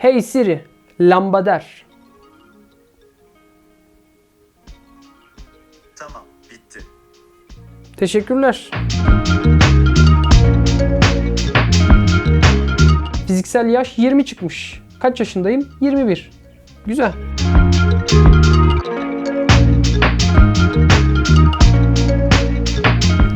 Hey Siri, lambader. Tamam, bitti. Teşekkürler. Fiziksel yaş 20 çıkmış. Kaç yaşındayım? 21. Güzel.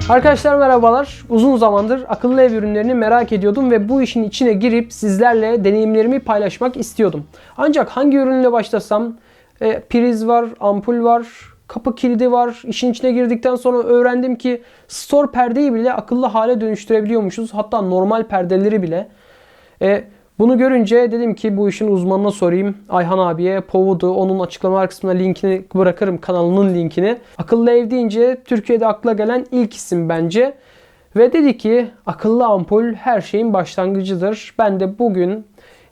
Arkadaşlar merhabalar. Uzun zamandır akıllı ev ürünlerini merak ediyordum ve bu işin içine girip sizlerle deneyimlerimi paylaşmak istiyordum. Ancak hangi ürünle başlasam? E, priz var, ampul var, kapı kilidi var. İşin içine girdikten sonra öğrendim ki store perdeyi bile akıllı hale dönüştürebiliyormuşuz. Hatta normal perdeleri bile. E, bunu görünce dedim ki bu işin uzmanına sorayım. Ayhan abiye, Povud'u, onun açıklama kısmına linkini bırakırım kanalının linkini. Akıllı ev deyince Türkiye'de akla gelen ilk isim bence. Ve dedi ki akıllı ampul her şeyin başlangıcıdır. Ben de bugün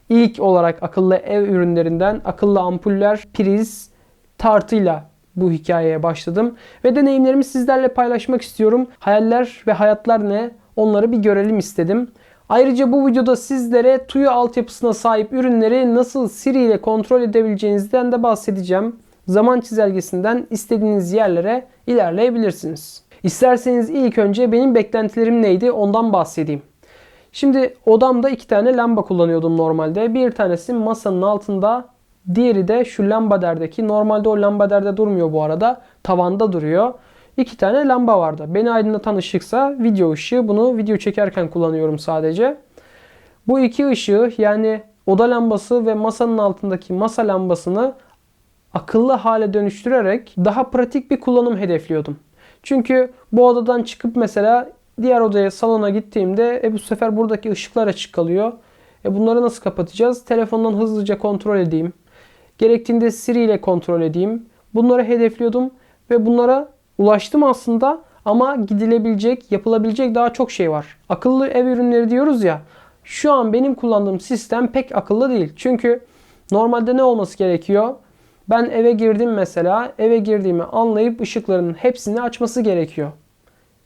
ilk olarak akıllı ev ürünlerinden akıllı ampuller, priz, tartıyla bu hikayeye başladım. Ve deneyimlerimi sizlerle paylaşmak istiyorum. Hayaller ve hayatlar ne? Onları bir görelim istedim. Ayrıca bu videoda sizlere TUYU altyapısına sahip ürünleri nasıl Siri ile kontrol edebileceğinizden de bahsedeceğim. Zaman çizelgesinden istediğiniz yerlere ilerleyebilirsiniz. İsterseniz ilk önce benim beklentilerim neydi ondan bahsedeyim. Şimdi odamda iki tane lamba kullanıyordum normalde. Bir tanesi masanın altında, diğeri de şu lambaderdeki. Normalde o lambaderde durmuyor bu arada. Tavanda duruyor. İki tane lamba vardı. Beni aydınlatan ışıksa video ışığı. Bunu video çekerken kullanıyorum sadece. Bu iki ışığı yani oda lambası ve masanın altındaki masa lambasını akıllı hale dönüştürerek daha pratik bir kullanım hedefliyordum. Çünkü bu odadan çıkıp mesela diğer odaya salona gittiğimde e bu sefer buradaki ışıklar açık kalıyor. E bunları nasıl kapatacağız? Telefondan hızlıca kontrol edeyim. Gerektiğinde Siri ile kontrol edeyim. Bunları hedefliyordum ve bunlara ulaştım aslında ama gidilebilecek, yapılabilecek daha çok şey var. Akıllı ev ürünleri diyoruz ya. Şu an benim kullandığım sistem pek akıllı değil. Çünkü normalde ne olması gerekiyor? Ben eve girdim mesela. Eve girdiğimi anlayıp ışıkların hepsini açması gerekiyor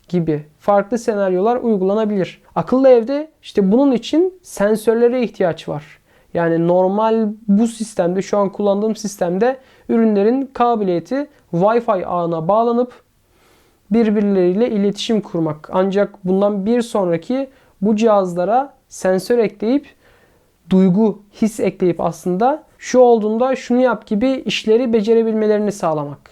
gibi farklı senaryolar uygulanabilir. Akıllı evde işte bunun için sensörlere ihtiyaç var. Yani normal bu sistemde şu an kullandığım sistemde ürünlerin kabiliyeti Wi-Fi ağına bağlanıp birbirleriyle iletişim kurmak. Ancak bundan bir sonraki bu cihazlara sensör ekleyip duygu, his ekleyip aslında şu olduğunda şunu yap gibi işleri becerebilmelerini sağlamak.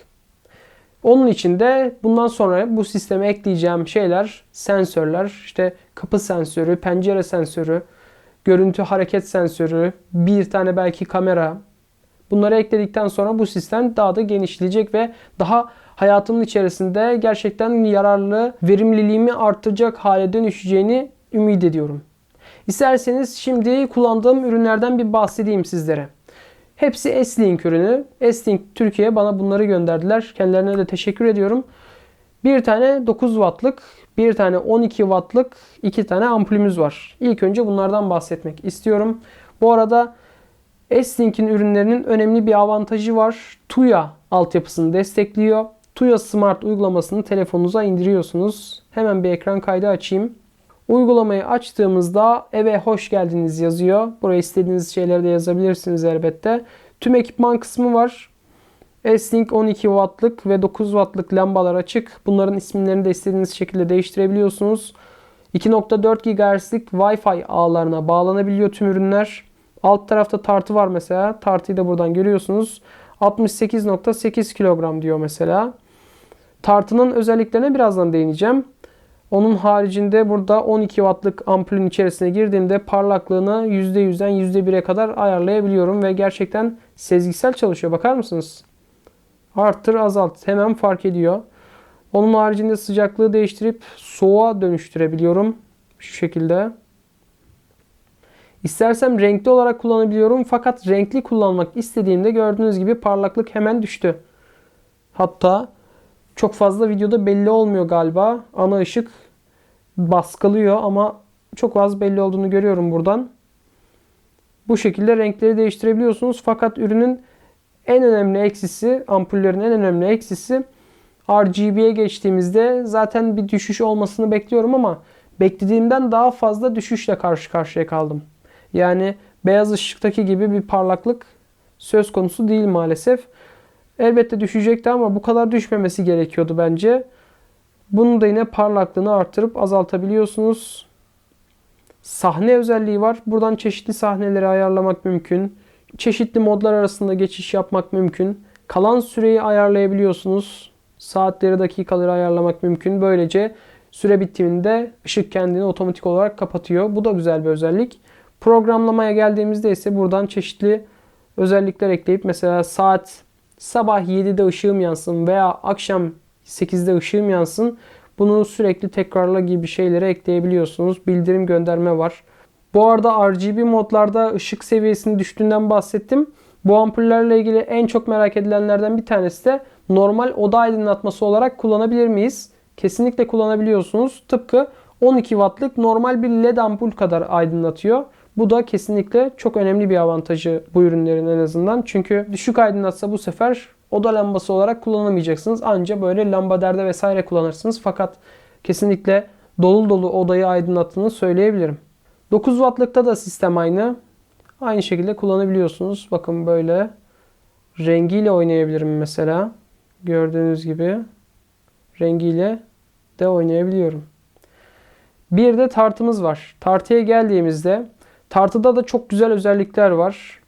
Onun için de bundan sonra bu sisteme ekleyeceğim şeyler sensörler, işte kapı sensörü, pencere sensörü, görüntü hareket sensörü, bir tane belki kamera. Bunları ekledikten sonra bu sistem daha da genişleyecek ve daha hayatımın içerisinde gerçekten yararlı, verimliliğimi arttıracak hale dönüşeceğini ümit ediyorum. İsterseniz şimdi kullandığım ürünlerden bir bahsedeyim sizlere. Hepsi S-Link ürünü. S-Link Türkiye bana bunları gönderdiler. Kendilerine de teşekkür ediyorum. Bir tane 9 wattlık, bir tane 12 wattlık, iki tane ampulümüz var. İlk önce bunlardan bahsetmek istiyorum. Bu arada S-Link'in ürünlerinin önemli bir avantajı var. Tuya altyapısını destekliyor. Tuya Smart uygulamasını telefonunuza indiriyorsunuz. Hemen bir ekran kaydı açayım. Uygulamayı açtığımızda eve hoş geldiniz yazıyor. Buraya istediğiniz şeyleri de yazabilirsiniz elbette. Tüm ekipman kısmı var. S-Link 12 wattlık ve 9 wattlık lambalar açık. Bunların isimlerini de istediğiniz şekilde değiştirebiliyorsunuz. 2.4 GHz'lik Wi-Fi ağlarına bağlanabiliyor tüm ürünler. Alt tarafta tartı var mesela. Tartıyı da buradan görüyorsunuz. 68.8 kilogram diyor mesela. Tartının özelliklerine birazdan değineceğim. Onun haricinde burada 12 wattlık ampulün içerisine girdiğimde parlaklığını %100'den %1'e kadar ayarlayabiliyorum ve gerçekten sezgisel çalışıyor. Bakar mısınız? Arttır azalt hemen fark ediyor. Onun haricinde sıcaklığı değiştirip soğuğa dönüştürebiliyorum. Şu şekilde. İstersem renkli olarak kullanabiliyorum. Fakat renkli kullanmak istediğimde gördüğünüz gibi parlaklık hemen düştü. Hatta çok fazla videoda belli olmuyor galiba. Ana ışık baskılıyor ama çok az belli olduğunu görüyorum buradan. Bu şekilde renkleri değiştirebiliyorsunuz. Fakat ürünün en önemli eksisi, ampullerin en önemli eksisi RGB'ye geçtiğimizde zaten bir düşüş olmasını bekliyorum ama beklediğimden daha fazla düşüşle karşı karşıya kaldım. Yani beyaz ışıktaki gibi bir parlaklık söz konusu değil maalesef. Elbette düşecekti ama bu kadar düşmemesi gerekiyordu bence. Bunu da yine parlaklığını arttırıp azaltabiliyorsunuz. Sahne özelliği var. Buradan çeşitli sahneleri ayarlamak mümkün. Çeşitli modlar arasında geçiş yapmak mümkün. Kalan süreyi ayarlayabiliyorsunuz. Saatleri, dakikaları ayarlamak mümkün. Böylece süre bittiğinde ışık kendini otomatik olarak kapatıyor. Bu da güzel bir özellik. Programlamaya geldiğimizde ise buradan çeşitli özellikler ekleyip mesela saat sabah 7'de ışığım yansın veya akşam 8'de ışığım yansın. Bunu sürekli tekrarla gibi şeylere ekleyebiliyorsunuz. Bildirim gönderme var. Bu arada RGB modlarda ışık seviyesinin düştüğünden bahsettim. Bu ampullerle ilgili en çok merak edilenlerden bir tanesi de normal oda aydınlatması olarak kullanabilir miyiz? Kesinlikle kullanabiliyorsunuz. Tıpkı 12 wattlık normal bir led ampul kadar aydınlatıyor. Bu da kesinlikle çok önemli bir avantajı bu ürünlerin en azından. Çünkü düşük aydınlatsa bu sefer oda lambası olarak kullanamayacaksınız. Anca böyle lambaderde vesaire kullanırsınız. Fakat kesinlikle dolu dolu odayı aydınlattığını söyleyebilirim. 9 wattlıkta da sistem aynı. Aynı şekilde kullanabiliyorsunuz. Bakın böyle rengiyle oynayabilirim mesela. Gördüğünüz gibi rengiyle de oynayabiliyorum. Bir de tartımız var. Tartıya geldiğimizde tartıda da çok güzel özellikler var.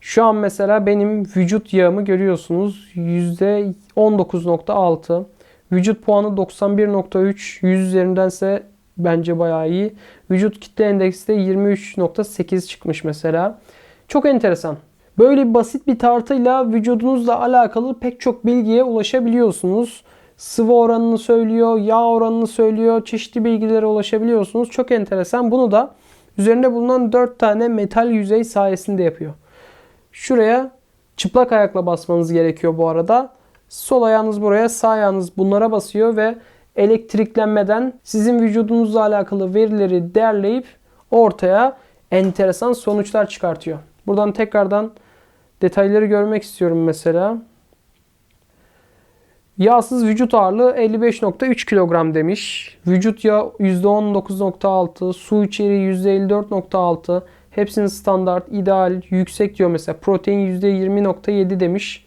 Şu an mesela benim vücut yağımı görüyorsunuz. %19.6. Vücut puanı 91.3. 100 üzerindense bence bayağı iyi. Vücut kitle endeksi de 23.8 çıkmış mesela. Çok enteresan. Böyle basit bir tartıyla vücudunuzla alakalı pek çok bilgiye ulaşabiliyorsunuz. Sıvı oranını söylüyor, yağ oranını söylüyor, çeşitli bilgilere ulaşabiliyorsunuz. Çok enteresan. Bunu da üzerinde bulunan 4 tane metal yüzey sayesinde yapıyor. Şuraya çıplak ayakla basmanız gerekiyor bu arada. Sol ayağınız buraya, sağ ayağınız bunlara basıyor ve elektriklenmeden sizin vücudunuzla alakalı verileri derleyip ortaya enteresan sonuçlar çıkartıyor. Buradan tekrardan detayları görmek istiyorum mesela. Yağsız vücut ağırlığı 55.3 kilogram demiş. Vücut yağı %19.6, su içeriği %54.6. Hepsinin standart, ideal, yüksek diyor mesela. Protein %20.7 demiş.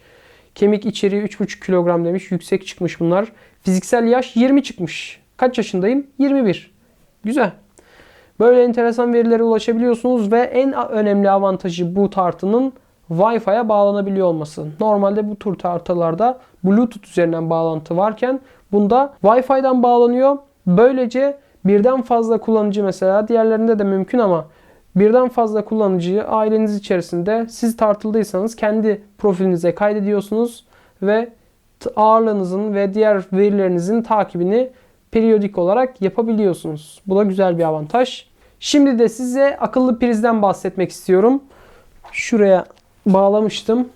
Kemik içeriği 3.5 kilogram demiş. Yüksek çıkmış bunlar. Fiziksel yaş 20 çıkmış. Kaç yaşındayım? 21. Güzel. Böyle enteresan verilere ulaşabiliyorsunuz ve en önemli avantajı bu tartının Wi-Fi'ye bağlanabiliyor olması. Normalde bu tür tartılarda Bluetooth üzerinden bağlantı varken bunda Wi-Fi'den bağlanıyor. Böylece birden fazla kullanıcı mesela diğerlerinde de mümkün ama birden fazla kullanıcıyı aileniz içerisinde siz tartıldıysanız kendi profilinize kaydediyorsunuz ve ağırlığınızın ve diğer verilerinizin takibini periyodik olarak yapabiliyorsunuz. Bu da güzel bir avantaj. Şimdi de size akıllı prizden bahsetmek istiyorum. Şuraya bağlamıştım.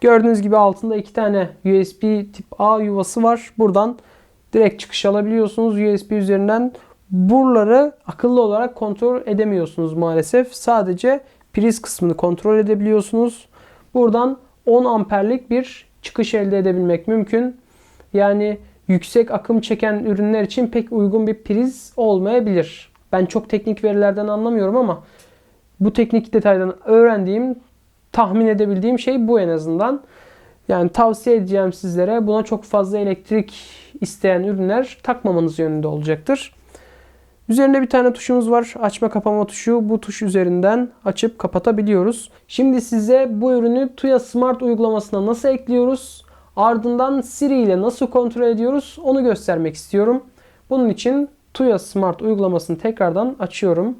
Gördüğünüz gibi altında iki tane USB tip A yuvası var. Buradan direkt çıkış alabiliyorsunuz USB üzerinden. Buraları akıllı olarak kontrol edemiyorsunuz maalesef. Sadece priz kısmını kontrol edebiliyorsunuz. Buradan 10 amperlik bir çıkış elde edebilmek mümkün. Yani yüksek akım çeken ürünler için pek uygun bir priz olmayabilir. Ben çok teknik verilerden anlamıyorum ama bu teknik detaydan öğrendiğim, tahmin edebildiğim şey bu en azından. Yani tavsiye edeceğim sizlere buna çok fazla elektrik isteyen ürünler takmamanız yönünde olacaktır. Üzerinde bir tane tuşumuz var. Açma kapama tuşu. Bu tuş üzerinden açıp kapatabiliyoruz. Şimdi size bu ürünü Tuya Smart uygulamasına nasıl ekliyoruz? Ardından Siri ile nasıl kontrol ediyoruz? Onu göstermek istiyorum. Bunun için Tuya Smart uygulamasını tekrardan açıyorum.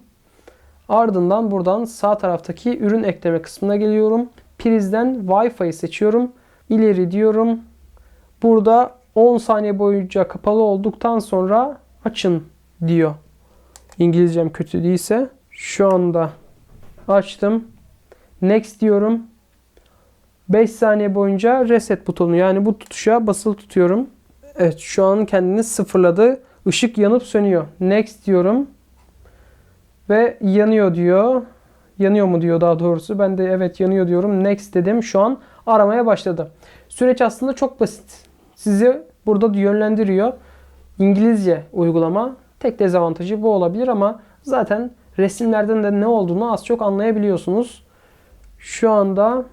Ardından buradan sağ taraftaki ürün ekleme kısmına geliyorum. Prizden Wi-Fi seçiyorum. İleri diyorum. Burada 10 saniye boyunca kapalı olduktan sonra açın diyor. İngilizcem kötü değilse. Şu anda açtım. Next diyorum. 5 saniye boyunca reset butonu yani bu tutuşa basılı tutuyorum. Evet şu an kendini sıfırladı. Işık yanıp sönüyor. Next diyorum. Ve yanıyor diyor. Yanıyor mu diyor daha doğrusu. Ben de evet yanıyor diyorum. Next dedim. Şu an aramaya başladı. Süreç aslında çok basit. Sizi burada yönlendiriyor. İngilizce uygulama. Tek dezavantajı bu olabilir ama zaten resimlerden de ne olduğunu az çok anlayabiliyorsunuz. Şu anda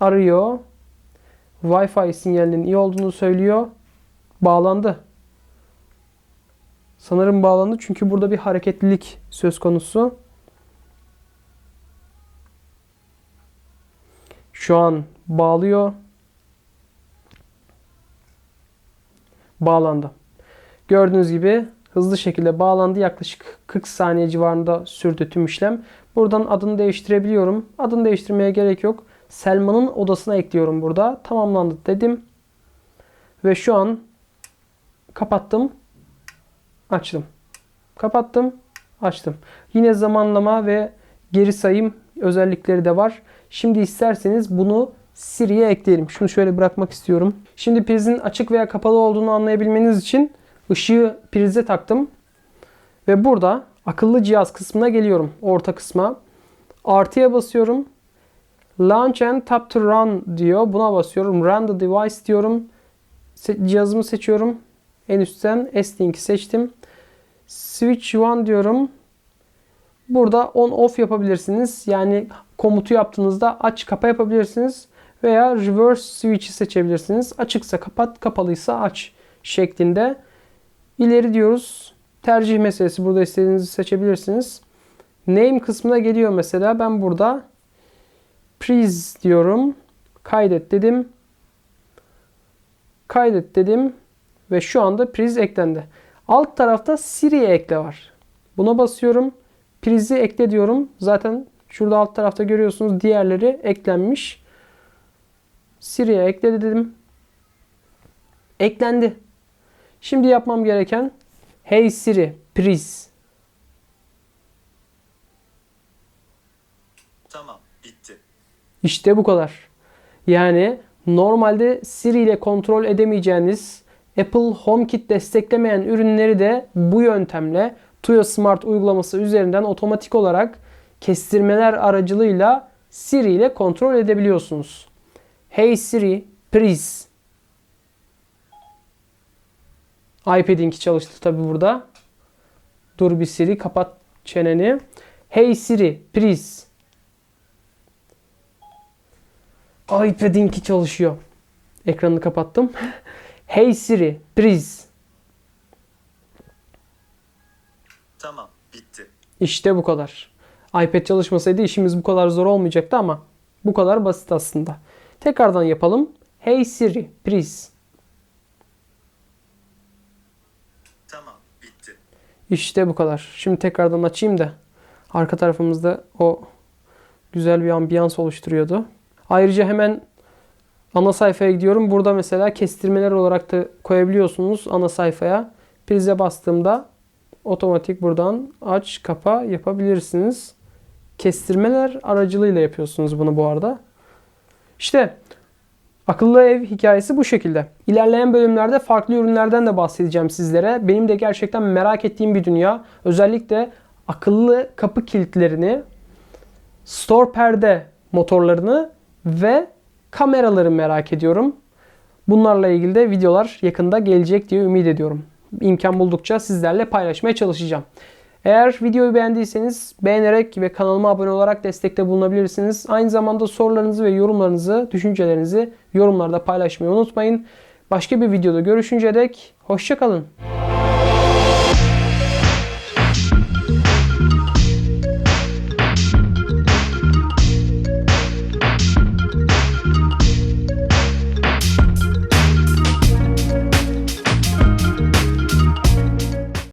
arıyor. Wi-Fi sinyalinin iyi olduğunu söylüyor. Bağlandı. Sanırım bağlandı çünkü burada bir hareketlilik söz konusu. Şu an bağlıyor. Bağlandı. Gördüğünüz gibi hızlı şekilde bağlandı. Yaklaşık 40 saniye civarında sürdü tüm işlem. Buradan adını değiştirebiliyorum. Adını değiştirmeye gerek yok. Selman'ın odasına ekliyorum burada. Tamamlandı dedim. Ve şu an kapattım. Açtım. Kapattım. Açtım. Yine zamanlama ve geri sayım özellikleri de var. Şimdi isterseniz bunu Siri'ye ekleyelim. Şunu şöyle bırakmak istiyorum. Şimdi prizin açık veya kapalı olduğunu anlayabilmeniz için ışığı prize taktım. Ve burada akıllı cihaz kısmına geliyorum. Orta kısma. Artıya basıyorum. Launch and tap to run diyor. Buna basıyorum. Run the device diyorum. Cihazımı seçiyorum. En üstten S-Link'i seçtim. Switch one diyorum. Burada on off yapabilirsiniz. Yani komutu yaptığınızda aç kapa yapabilirsiniz. Veya reverse switch'i seçebilirsiniz. Açıksa kapat, kapalıysa aç şeklinde. İleri diyoruz. Tercih meselesi. Burada istediğinizi seçebilirsiniz. Name kısmına geliyor mesela. Ben burada Please diyorum. Kaydet dedim. Kaydet dedim. Ve şu anda priz eklendi. Alt tarafta Siri'ye ekle var. Buna basıyorum. Prizi ekle diyorum. Zaten şurada alt tarafta görüyorsunuz diğerleri eklenmiş. Siri'ye ekle dedim. Eklendi. Şimdi yapmam gereken Hey Siri, priz. Tamam, bitti. İşte bu kadar. Yani normalde Siri ile kontrol edemeyeceğiniz Apple HomeKit desteklemeyen ürünleri de bu yöntemle Tuya Smart uygulaması üzerinden otomatik olarak kestirmeler aracılığıyla Siri ile kontrol edebiliyorsunuz. Hey Siri, please. iPad'inki çalıştı tabi burada. Dur bir Siri kapat çeneni. Hey Siri, please. iPad'inki çalışıyor. Ekranını kapattım. hey Siri, please. Tamam, bitti. İşte bu kadar. iPad çalışmasaydı işimiz bu kadar zor olmayacaktı ama bu kadar basit aslında. Tekrardan yapalım. Hey Siri, please. Tamam, bitti. İşte bu kadar. Şimdi tekrardan açayım da arka tarafımızda o güzel bir ambiyans oluşturuyordu. Ayrıca hemen ana sayfaya gidiyorum. Burada mesela kestirmeler olarak da koyabiliyorsunuz ana sayfaya. Prize bastığımda otomatik buradan aç kapa yapabilirsiniz. Kestirmeler aracılığıyla yapıyorsunuz bunu bu arada. İşte Akıllı ev hikayesi bu şekilde. İlerleyen bölümlerde farklı ürünlerden de bahsedeceğim sizlere. Benim de gerçekten merak ettiğim bir dünya. Özellikle akıllı kapı kilitlerini, store perde motorlarını ve kameraları merak ediyorum. Bunlarla ilgili de videolar yakında gelecek diye ümit ediyorum. İmkan buldukça sizlerle paylaşmaya çalışacağım. Eğer videoyu beğendiyseniz beğenerek ve kanalıma abone olarak destekte bulunabilirsiniz. Aynı zamanda sorularınızı ve yorumlarınızı, düşüncelerinizi yorumlarda paylaşmayı unutmayın. Başka bir videoda görüşünceye dek hoşçakalın.